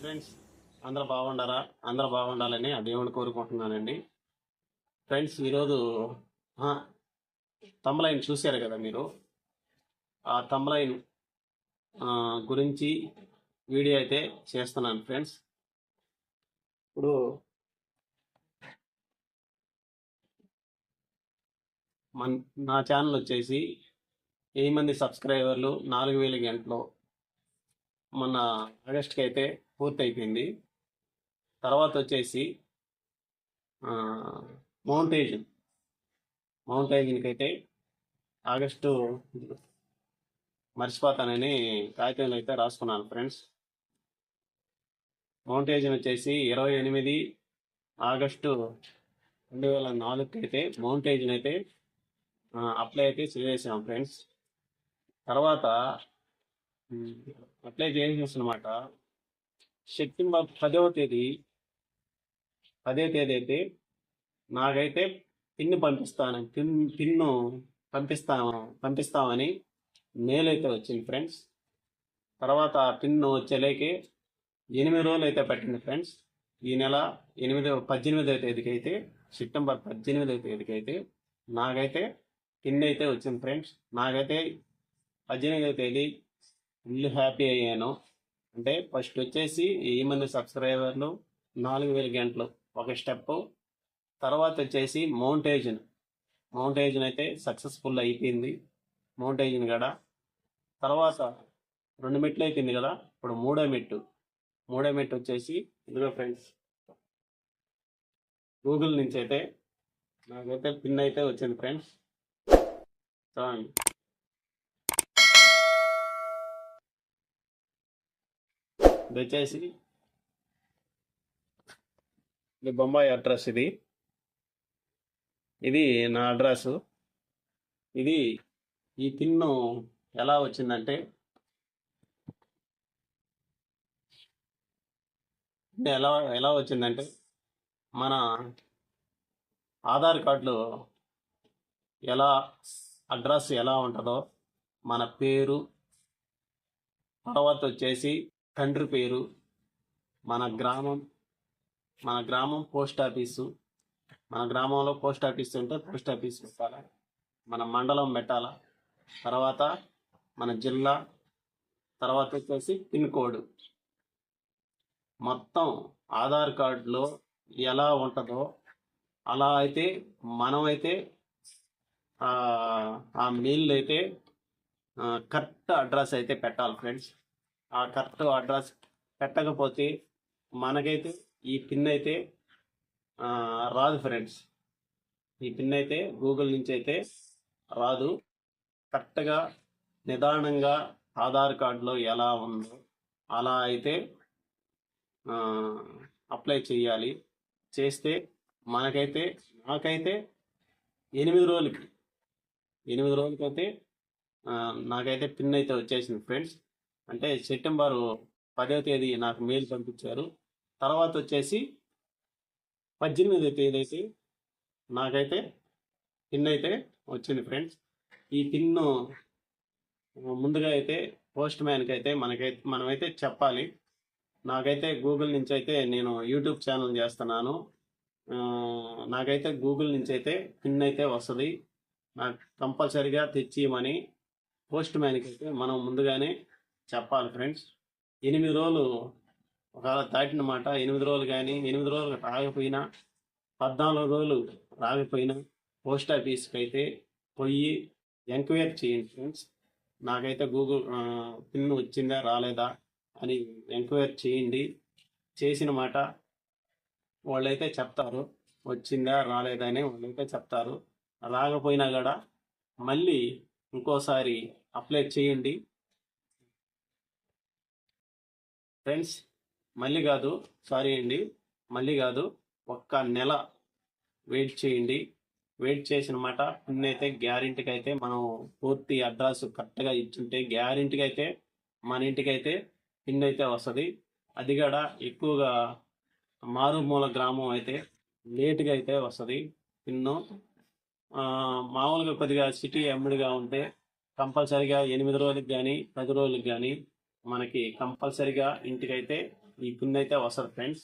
Friends. అందరూ బాగుండారా? అందరూ బాగుండాలని ఆ దేవుని కోరుకుంటున్నానండి. ఫ్రెండ్స్ ఈరోజు తమ్లైన్ చూశారు కదా మీరు? ఆ తమ్లైన్ గురించి వీడియో అయితే చేస్తున్నాను ఫ్రెండ్స్. ఇప్పుడు మన నా ఛానల్ వచ్చేసి వెయ్యి మంది సబ్స్క్రైబర్లు నాలుగు వేల గంటలు మొన్న ఆగస్ట్కి అయితే పూర్తి అయిపోయింది తర్వాత వచ్చేసి మౌంటేజన్ మౌంటేజన్కి అయితే ఆగస్టు మర్చిపోతానని కాగితంలో అయితే రాసుకున్నాను ఫ్రెండ్స్. మౌంటేజన్ వచ్చేసి ఇరవై ఎనిమిది ఆగస్టు రెండు వేల నాలుగుకి అయితే మౌంటేజన్ అయితే అప్లై అయితే చేసాం ఫ్రెండ్స్. తర్వాత అప్లై చేసేసి అనమాట సెప్టెంబర్ పదవ తేదీ పదే తేదీ అయితే నాకైతే పిన్ పంపిస్తాను పిన్ పిన్ను పంపిస్తాను పంపిస్తామని మెయిల్ అయితే వచ్చింది ఫ్రెండ్స్. తర్వాత పిన్ను వచ్చేలేకి ఎనిమిది రోజులు అయితే పెట్టింది ఫ్రెండ్స్. ఈ నెల ఎనిమిదో పద్దెనిమిదవ తేదీకి అయితే సెప్టెంబర్ పద్దెనిమిదవ తేదీకి అయితే నాకైతే పిన్ అయితే వచ్చింది ఫ్రెండ్స్. నాకైతే పద్దెనిమిదవ తేదీ ఫుల్ హ్యాపీ అయ్యాను. అంటే ఫస్ట్ వచ్చేసి వెయ్యి మంది సబ్స్క్రైబర్లు నాలుగు వేల గంటలు ఒక స్టెప్. తర్వాత వచ్చేసి మౌంటేజన్. మౌంటేజన్ అయితే సక్సెస్ఫుల్ అయిపోయింది. మౌంటేజన్ కూడా తర్వాత రెండు మెట్లు అయిపోయింది కదా ఇప్పుడు మూడో మెట్టు. మూడో మెట్టు వచ్చేసి ఇదిగో ఫ్రెండ్స్ గూగుల్ నుంచి అయితే నాకైతే పిన్ అయితే వచ్చింది ఫ్రెండ్స్. చూడండి. ఇది వచ్చేసి ఇది బొంబాయి అడ్రస్ ఇది. ఇది నా అడ్రస్. ఇది ఈ పిన్ను ఎలా వచ్చిందంటే ఎలా ఎలా వచ్చిందంటే మన ఆధార్ కార్డులో ఎలా అడ్రస్ ఎలా ఉంటుందో మన పేరు తర్వాత వచ్చేసి తండ్రి పేరు మన గ్రామం మన గ్రామం పోస్ట్ ఆఫీసు. మన గ్రామంలో పోస్ట్ ఆఫీస్ ఉంటే పోస్ట్ ఆఫీస్ పెట్టాలి? మన మండలం పెట్టాలా? తర్వాత మన జిల్లా తర్వాత వచ్చేసి పిన్ కోడ్. మొత్తం ఆధార్ కార్డులో ఎలా ఉంటుందో అలా అయితే మనమైతే ఆ మెయిల్ అయితే కరెక్ట్ అడ్రస్ అయితే పెట్టాలి ఫ్రెండ్స్. ఆ కరెక్ట్ అడ్రస్ పెట్టకపోతే మనకైతే ఈ పిన్ అయితే రాదు ఫ్రెండ్స్. ఈ పిన్ అయితే గూగుల్ నుంచి అయితే రాదు. కరెక్ట్గా నిదానంగా ఆధార్ కార్డులో ఎలా ఉందో అలా అయితే అప్లై చేయాలి. చేస్తే మనకైతే నాకైతే ఎనిమిది రోజులకి ఎనిమిది రోజులకైతే నాకైతే పిన్ అయితే వచ్చేసింది ఫ్రెండ్స్. అంటే సెప్టెంబర్ పదవ తేదీ నాకు మెయిల్ పంపించారు. తర్వాత వచ్చేసి పద్దెనిమిదో తేదీ అయితే నాకైతే పిన్ అయితే వచ్చింది ఫ్రెండ్స్. ఈ పిన్ను ముందుగా అయితే పోస్ట్ మ్యాన్కి అయితే మనకైతే మనమైతే చెప్పాలి. నాకైతే గూగుల్ నుంచి అయితే నేను యూట్యూబ్ ఛానల్ చేస్తున్నాను. నాకైతే గూగుల్ నుంచి అయితే పిన్ అయితే వస్తుంది. నాకు కంపల్సరిగా తెచ్చి ఇవ్వమని పోస్ట్ మ్యాన్కి అయితే మనం ముందుగానే చెప్పాలి ఫ్రెండ్స్. ఎనిమిది రోజులు ఒకవేళ దాటిన మాట ఎనిమిది రోజులు కానీ ఎనిమిది రోజులు రాకపోయినా పద్నాలుగు రోజులు రాకపోయినా పోస్ట్ ఆఫీస్కి అయితే పోయి ఎంక్వైరీ చేయండి ఫ్రెండ్స్. నాకైతే గూగుల్ పిన్ వచ్చిందా రాలేదా అని ఎంక్వైరీ చేయండి. చేసిన మాట వాళ్ళైతే చెప్తారు. వచ్చిందా రాలేదా అని వాళ్ళైతే చెప్తారు. రాకపోయినా కూడా మళ్ళీ ఇంకోసారి అప్లై చేయండి. ఫ్రెండ్స్ మళ్ళీ కాదు సారీ అండి మళ్ళీ కాదు ఒక్క నెల వెయిట్ చేయండి. వెయిట్ చేసిన మాట పిన్ అయితే గ్యారెంటీకి అయితే మనం పూర్తి అడ్రస్ కరెక్ట్గా ఇచ్చుంటే గ్యారెంటీకి అయితే మన ఇంటికి అయితే పిన్ అయితే వస్తుంది. అది కూడా ఎక్కువగా మారుమూల గ్రామం అయితే లేట్గా అయితే వస్తుంది. పిన్ను మామూలుగా కొద్దిగా సిటీ ఎమ్మడిగా ఉంటే కంపల్సరిగా ఎనిమిది రోజులకి కానీ పది రోజులకు కానీ మనకి కంపల్సరిగా ఇంటికైతే ఈ పిన్ అయితే వస్తుంది ఫ్రెండ్స్.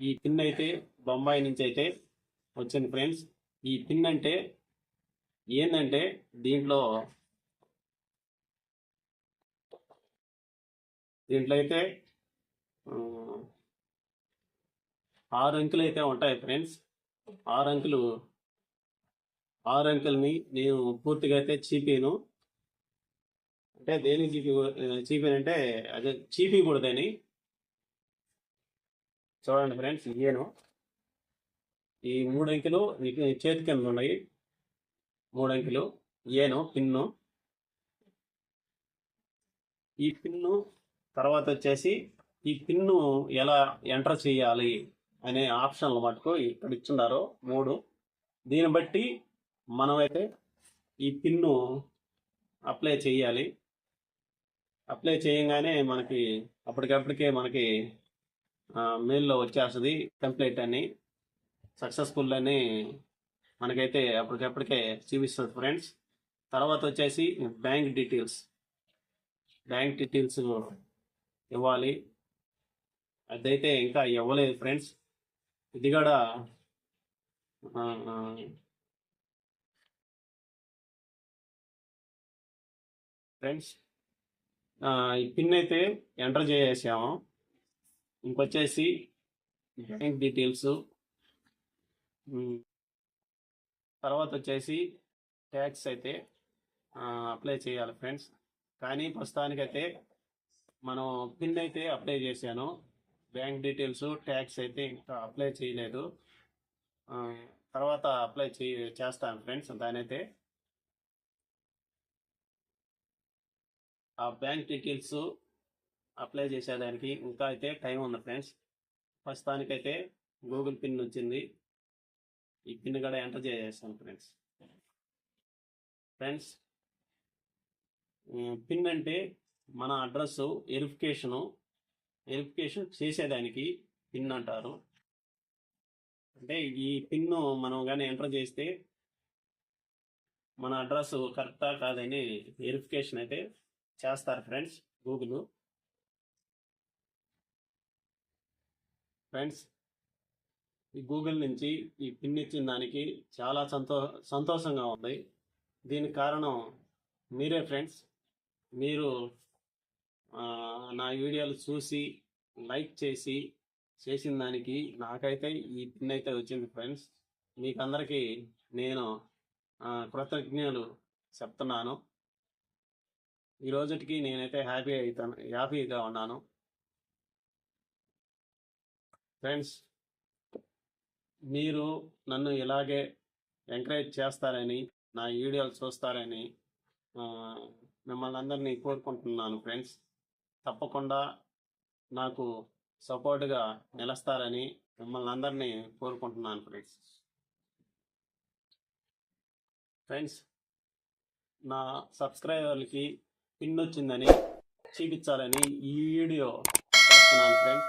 ఈ పిన్ అయితే బొంబాయి నుంచి అయితే వచ్చింది ఫ్రెండ్స్. ఈ పిన్ అంటే ఏంటంటే దీంట్లో దీంట్లో అయితే ఆరు అంకెలు అయితే ఉంటాయి ఫ్రెండ్స్. ఆరు అంకెలు ఆరు అంకెల్ని నేను పూర్తిగా అయితే చీపాను. అంటే దేని చీపి చీపానంటే అదే చీపకూడదని చూడండి ఫ్రెండ్స్ ఇయ్యాను. ఈ మూడు అంకెలు మీకు చేతి కింద ఉన్నాయి. మూడు అంకెలు ఏను పిన్ను. ఈ పిన్ను తర్వాత వచ్చేసి ఈ పిన్ను ఎలా ఎంటర్ చేయాలి అనే ఆప్షన్లు మటుకు ఇక్కడ ఇచ్చున్నారు మూడు. దీన్ని బట్టి మనమైతే ఈ పిన్ను అప్లై చేయాలి. అప్లై చేయగానే మనకి అప్పటికప్పటికే మనకి మెయిల్లో వచ్చేస్తుంది కంప్లీట్ అని సక్సెస్ఫుల్ అని మనకైతే అప్పటికప్పటికే చూపిస్తుంది ఫ్రెండ్స్ తర్వాత వచ్చేసి బ్యాంక్ డీటెయిల్స్ బ్యాంక్ డీటెయిల్స్ ఇవ్వాలి. అదైతే ఇంకా ఇవ్వలేదు ఫ్రెండ్స్ ఇది కూడా ఫ్రెండ్స్ ఈ పిన్ అయితే ఎంటర్ చేసేసాము. ఇంకొచ్చేసి బ్యాంక్ డీటెయిల్స్. తర్వాత వచ్చేసి ట్యాక్స్ అయితే అప్లై చేయాలి ఫ్రెండ్స్. కానీ ప్రస్తుతానికైతే మనం పిన్ అయితే అప్లై చేశాను. బ్యాంక్ డీటెయిల్స్ ట్యాక్స్ అయితే ఇంకా అప్లై చేయలేదు. తర్వాత అప్లై చే చేస్తాను ఫ్రెండ్స్. దానైతే ఆ బ్యాంక్ డీటెయిల్స్ అప్లై చేసేదానికి ఇంకా అయితే టైం ఉంది ఫ్రెండ్స్. ప్రస్తుతానికైతే గూగుల్ పిన్ వచ్చింది ఈ పిన్ కూడా ఎంటర్ చేసేస్తాను ఫ్రెండ్స్. ఫ్రెండ్స్ పిన్ అంటే మన అడ్రస్ వెరిఫికేషను వెరిఫికేషన్ చేసేదానికి పిన్ అంటారు. అంటే ఈ పిన్ మనం కానీ ఎంటర్ చేస్తే మన అడ్రస్ కరెక్టా కాదని వెరిఫికేషన్ అయితే చేస్తారు ఫ్రెండ్స్ గూగుల్. ఫ్రెండ్స్ ఈ గూగుల్ నుంచి ఈ పిన్ ఇచ్చిన దానికి చాలా సంతో సంతోషంగా ఉంది. దీనికి కారణం మీరే ఫ్రెండ్స్. మీరు నా వీడియోలు చూసి లైక్ చేసి చేసిన దానికి నాకైతే ఈ పిన్ అయితే వచ్చింది ఫ్రెండ్స్. మీకు అందరికీ నేను కృతజ్ఞతలు చెప్తున్నాను. ఈ రోజుకి నేనైతే హ్యాపీ అవుతాను హ్యాపీగా ఉన్నాను. ఫ్రెండ్స్ మీరు నన్ను ఇలాగే ఎంకరేజ్ చేస్తారని నా వీడియోలు చూస్తారని మిమ్మల్ని అందరినీ కోరుకుంటున్నాను ఫ్రెండ్స్. తప్పకుండా నాకు సపోర్ట్గా నిలుస్తారని మిమ్మల్ని అందరినీ కోరుకుంటున్నాను ఫ్రెండ్స్. ఫ్రెండ్స్ నా సబ్స్క్రైబర్లకి పిన్ వచ్చిందని చూపించాలని ఈ వీడియో చేస్తున్నాను ఫ్రెండ్స్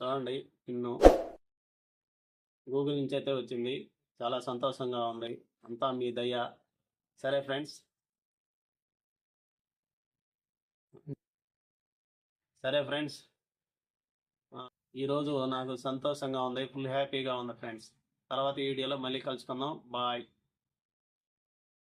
చూడండి పిన్ను. గూగుల్ నుంచి అయితే వచ్చింది. చాలా సంతోషంగా ఉంది. అంతా మీ దయ. సరే ఫ్రెండ్స్ సరే ఫ్రెండ్స్ ఈరోజు నాకు సంతోషంగా ఉంది ఫుల్ హ్యాపీగా ఉంది ఫ్రెండ్స్ తర్వాత వీడియోలో మళ్ళీ కలుసుకుందాం. బాయ్